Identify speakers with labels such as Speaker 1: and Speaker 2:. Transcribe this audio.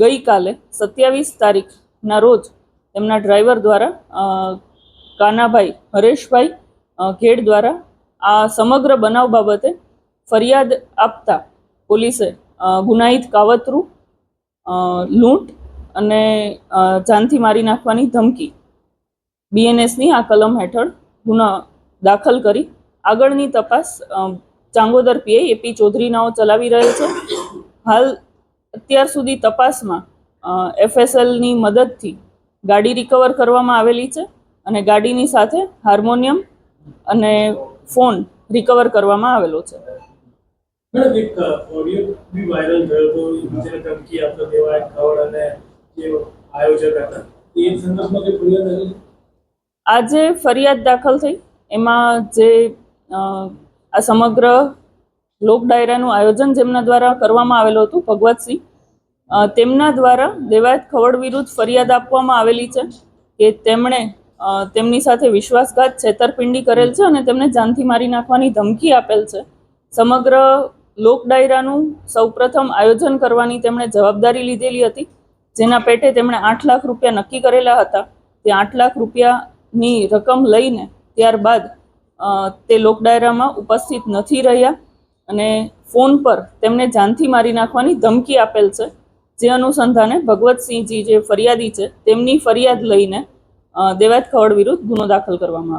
Speaker 1: ગઈકાલે સત્યાવીસ તારીખના રોજ તેમના ડ્રાઈવર દ્વારા કાનાભાઈ હરેશભાઈ ઘેડ દ્વારા આ સમગ્ર બનાવ બાબતે ફરિયાદ આપતા પોલીસે ગુનાહિત કાવતરું લૂંટ અને જાનથી મારી નાખવાની ધમકી. બીએનએસની આ કલમ હેઠળ ગુનો દાખલ કરી આગળની તપાસ ચાંગોદર પીઆઈ એપી ચૌધરીનાઓ ચલાવી રહેલ છે. હાલ અત્યાર સુધી તપાસમાં એફએસએલની મદદથી ગાડી રિકવર કરવામાં આવેલી છે અને ગાડીની સાથે હાર્મોનિયમ અને ફોન રિકવર કરવામાં આવેલો છે.
Speaker 2: મેડમ એક ઓડિયો બી વાયરલ થયો હતો જેને ધમકી આપતો દેવાય ખવડ અને જે આયોજક હતા. એ સંદર્ભમાં કઈ ફરિયાદ આવી?
Speaker 1: આજે ફરિયાદ દાખલ થઈ. એમાં જે આ સમગ્ર લોક ડાયરાનું આયોજન જેમના દ્વારા કરવામાં આવેલું હતું, ભગવતસિંહ તેમના દ્વારા દેવાયત ખવડ વિરુદ્ધ ફરિયાદ આપવામાં આવેલી છે કે તેમણે તેમની સાથે વિશ્વાસઘાત છેતરપિંડી કરેલ છે અને તેમને જાનથી મારી નાખવાની ધમકી આપેલ છે. સમગ્ર લોક ડાયરાનું સૌપ્રથમ આયોજન કરવાની તેમણે જવાબદારી લીધેલી હતી, જેના પેટે તેમણે આઠ લાખ રૂપિયા નક્કી કરેલા હતા. તે આઠ લાખ રૂપિયાની રકમ લઈને ત્યારબાદ તે લોક ડાયરામાં ઉપસ્થિત નથી રહ્યા. અને ફોન પર તેમને જાનથી મારી નાખવાની ધમકી આપેલ છે. જે અનુસંધાને ભગવતસિંહજી જે ફરિયાદી છે, તેમની ફરિયાદ લઈને દેવાત ખવડ વિરુદ્ધ ગુનો દાખલ કરવામાં આવે